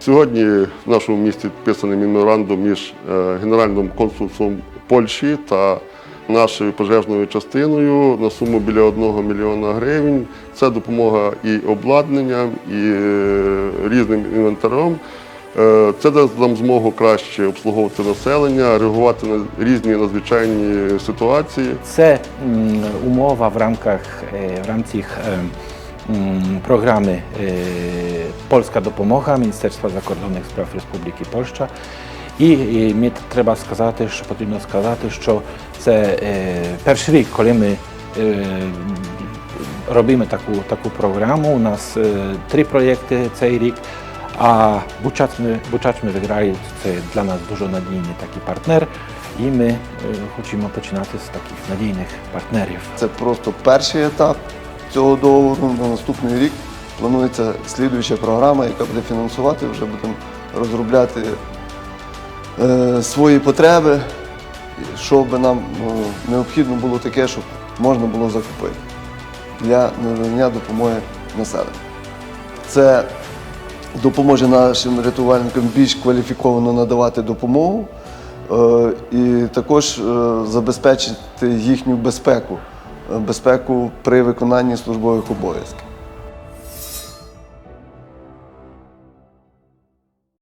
Сьогодні в нашому місті підписаний меморандум між е, Генеральним консульством Польщі та нашою пожежною частиною на суму біля 1 мільйона гривень. Це допомога і обладнанням, і е, різним інвентарем. Е, Це дасть нам змогу краще обслуговувати населення, реагувати на різні надзвичайні ситуації. Це умова в рамках em, programy e, Polska допомога Міністерства закордонних справ Республіки Польща. І, мені треба сказати, що потрібно сказати, що це перший рік, коли ми робимо таку, таку програму. У нас три проєкти цей рік. А Бучачми, Бучачми виграють це для нас дуже надійний такий партнер. І ми хочемо починати з таких надійних партнерів. Це просто перший етап цього договору. На наступний рік планується слідуюча програма, яка буде фінансувати. Вже будемо розробляти е, свої потреби, що би нам ну, необхідно було таке, щоб можна було закупити для надання допомоги населенню. Це допоможе нашим рятувальникам більш кваліфіковано надавати допомогу е, і також е, забезпечити їхню безпеку, е, безпеку при виконанні службових обов'язків.